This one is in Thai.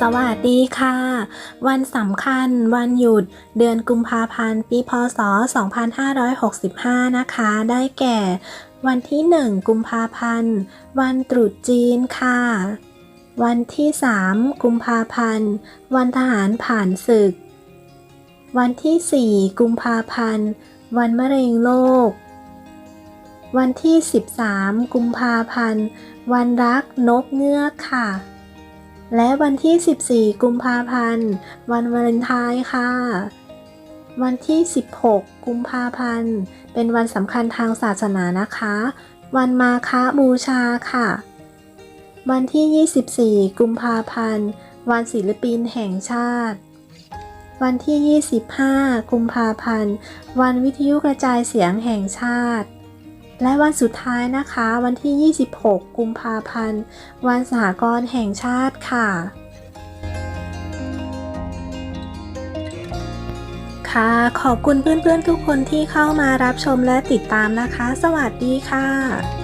สวัสดีค่ะ วันสำคัญ วันหยุด เดือนกุมภาพันธ์ ปีพศ 2565 นะคะ ได้แก่ วันที่ 1 กุมภาพันธ์ วันตรุษจีนค่ะ วันที่ 3 กุมภาพันธ์ วันทหารผ่านศึก วันที่ 4 กุมภาพันธ์ วันมะเร็งโลก วันที่ 13 กุมภาพันธ์ วันรักนกเงือกค่ะ และวันที่ 14 กุมภาพันธ์ วันวาเลนไทน์ค่ะ วันที่ 16 กุมภาพันธ์ เป็นวันสำคัญทางศาสนานะคะ วันมาฆบูชาค่ะ วันที่ 24 กุมภาพันธ์ วันศิลปินแห่งชาติ วันที่ 25 กุมภาพันธ์ วันวิทยุกระจายเสียงแห่งชาติ และวันสุดท้ายนะคะ วันที่ 26 กุมภาพันธ์ วันสหกรณ์แห่งชาติค่ะค่ะ ขอบคุณเพื่อนๆทุกคนที่เข้ามารับชมและติดตามนะคะ สวัสดีค่ะ